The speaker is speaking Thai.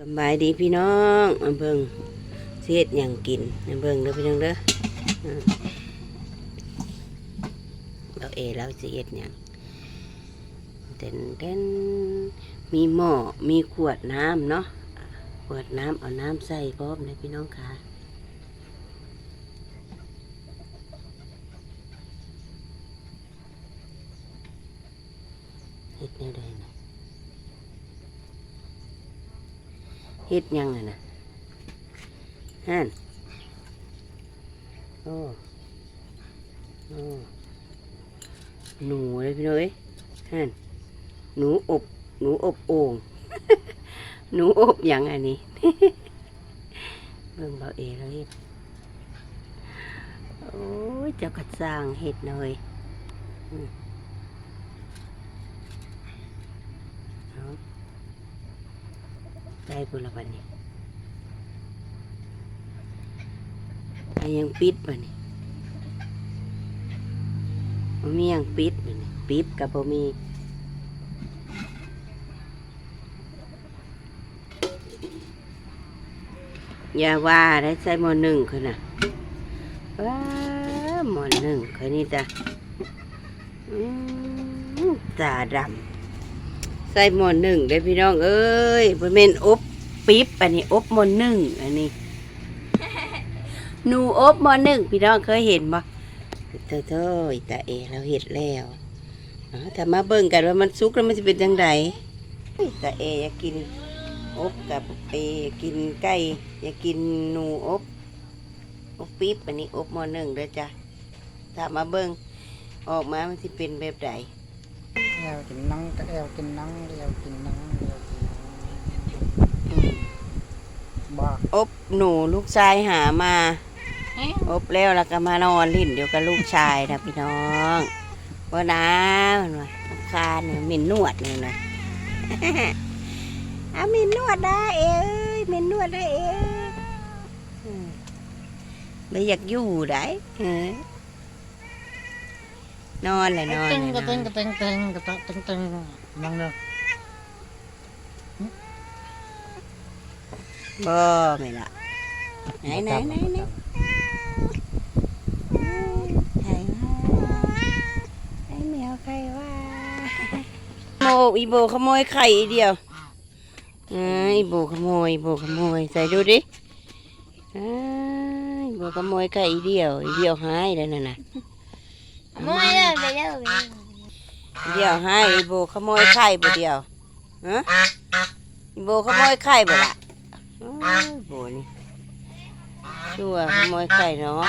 สบายดีพี่น้องอันเบิงเสียดหยังกินอันเบิงเด้อพี่น้องเด้อเราเอเราเสิเอ็ดหยังเต้นเต้นมีหม้อมีขวดน้ำเนาะขวดน้ำเอาน้ำใส่พร้อมเลยพี่น้องค่ะเฮ็ดแนวใดนะ เฮ็ดยังอะนะฮันโอ้โอ้หนูเลยพี่น้อยฮันหนูอบ หนูอบโอ่งหนูอบหยังอันนี้เบิ่งเบาเอแล้วเฮ็ดโอ้ยเจ้ากระสร้างเฮ็ดหน่อยอืมเอา ได้บุละบันนี้อันยังปิดบันนี้มันมียังปิดบันนี้ปิดกับบ่มีอย่าว่าได้ใส่หมอหนึ่งคนน่ะว้าหมอหนึ่งคนนี้จ้ะอืมตาดำ ใส่หมอนหนึ่งได้อพี่น้องเอ้ยบนเมนอบปิ๊บอันนี้อบหมอนหนึ่งอันนี้หนูอบหมอนหนึ่งพี่น้องเคยเห็นบ่เธอเธออีตาเอเราเห็ดแล้วเอาถ้ามาเบิ่งกันว่ามันสุกแล้วมันจะเป็นจังไดอีตาเออยากกินอบกับเออยากกินไก่อยากกินหนูอบอบปิ๊บอันนี้อบหมอนหนึ่งเด้อจ้ะถ้ามาเบิ่งออกมามันจะเป็นแบบใด แอวกินนังก็แอวกินนังแอวกินนังแอวกินนังอืมบ้าอบหนูลูกชายหามา อบแล้วแล้วก็มานอนลิ้นเดียวกับลูกชายนะพี่น้องว่านะมันว่าคาเนี่ยเหม็นนวดเลยนะอาเหม็นนวดได้เอ้ยเหม็นนวดได้เอ้ยไม่อยากอยู่ได้ เออนอนเลยนอนตึงเลยกระนตึองนกระตึงตึงกระตึงตึงตึงนังเด้อบ่ไม่ละไหนไหนไหนไหนใครว่าไอ้แมวใครว่าโมอีโบขโมยไข่อีเดียวอ่าอีโบขโมยอีโบขโมยใส่ดูดิอ่าอีโบขโมยไข่อีเดียวอีเดียวหายแล้วนั่นน่ะ ม่เลยไปเลยอีเดียวให้อีโบขโมยไข่บ่เดียวฮะอีโบขโมยไข่บ่ล่ะอ้าโบนี่ชั่วขโมยไข่น้อง